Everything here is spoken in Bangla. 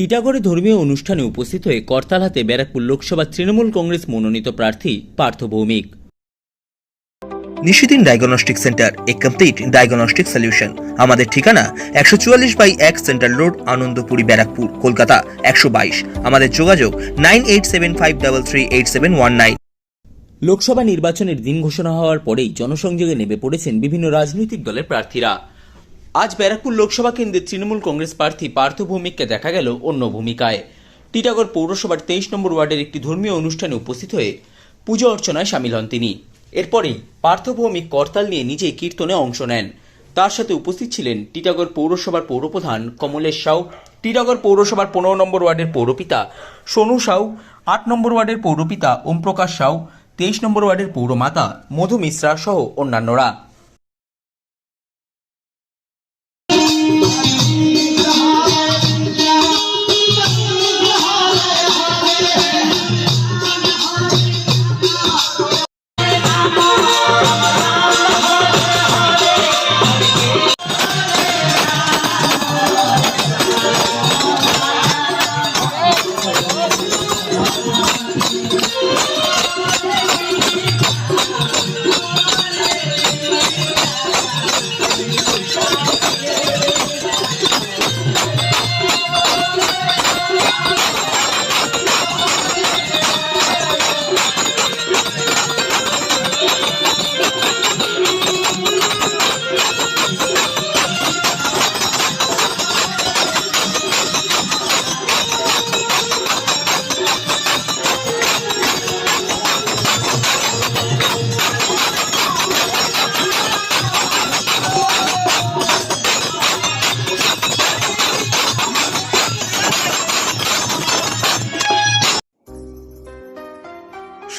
টিটাগড়ে ধর্মীয় অনুষ্ঠানে উপস্থিত হয়ে করতাল হাতে ব্যারাকপুর লোকসভা তৃণমূল কংগ্রেস মনোনীত প্রার্থী Partha Bhowmik. Nishidin diagnostic centre a complete diagnostic solution. আমাদের ঠিকানা একশো চুয়াল্লিশ বাই এক সেন্ট্রাল রোড আনন্দপুরি ব্যারাকপুর কলকাতা একশো বাইশ। আমাদের যোগাযোগ nine eight seven five double three eight seven one nine. Lok Sabha নির্বাচনের দিন ঘোষণা হওয়ার পরেই জনসংযোগে নেমে পড়েছেন বিভিন্ন রাজনৈতিক দলের প্রার্থীরা। আজ ব্যারাকপুর লোকসভা কেন্দ্রের তৃণমূল কংগ্রেস প্রার্থী পার্থ ভৌমিককে দেখা গেল অন্য ভূমিকায়। টিটাগড় পৌরসভার তেইশ নম্বর ওয়ার্ডের একটি ধর্মীয় অনুষ্ঠানে উপস্থিত হয়ে পুজো অর্চনায় সামিল হন তিনি। এরপরেই পার্থ ভৌমিক করতাল নিয়ে নিজেই কীর্তনে অংশ নেন। তার সাথে উপস্থিত ছিলেন টিটাগড় পৌরসভার পৌরপ্রধান কমলেশ সাউ, টিটাগড় পৌরসভার পনেরো নম্বর ওয়ার্ডের পৌরপিতা সোনু সাউ, আট নম্বর ওয়ার্ডের পৌরপিতা ওমপ্রকাশ সাউ, তেইশ নম্বর ওয়ার্ডের পৌরমাতা মধু মিশ্রা সহ অন্যান্যরা।